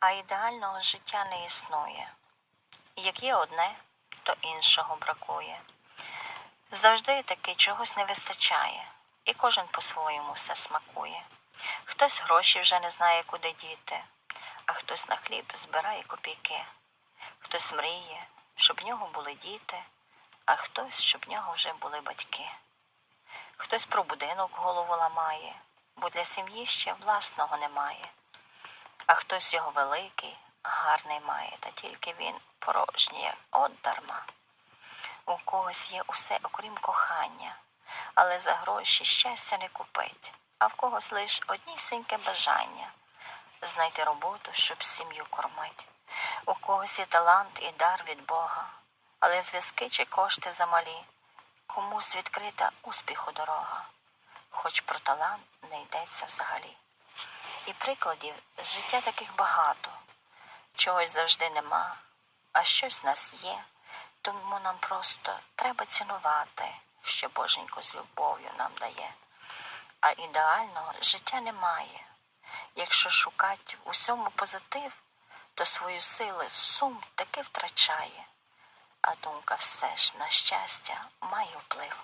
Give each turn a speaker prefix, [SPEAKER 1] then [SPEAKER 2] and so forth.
[SPEAKER 1] А ідеального життя не існує. Як є одне, то іншого бракує. Завжди таки чогось не вистачає, і кожен по-своєму все смакує. Хтось гроші вже не знає, куди діти, а хтось на хліб збирає копійки. Хтось мріє, щоб в нього були діти, а хтось, щоб в нього вже були батьки. Хтось про будинок голову ламає, бо для сім'ї ще власного немає. А хтось його великий, гарний має, та тільки він порожній, от дарма. У когось є усе, окрім кохання, але за гроші щастя не купить, а в когось лиш однісіньке бажання. Знайти роботу, щоб сім'ю кормить. У когось є талант і дар від Бога, але зв'язки чи кошти замалі, комусь відкрита успіху дорога, хоч про талант не йдеться взагалі. І прикладів з життя таких багато. Чогось завжди нема, а щось в нас є, тому нам просто треба цінувати, що Боженько з любов'ю нам дає. А ідеального життя немає. Якщо шукати усьому позитив, то свою сили сум таки втрачає, а думка все ж на щастя має вплив.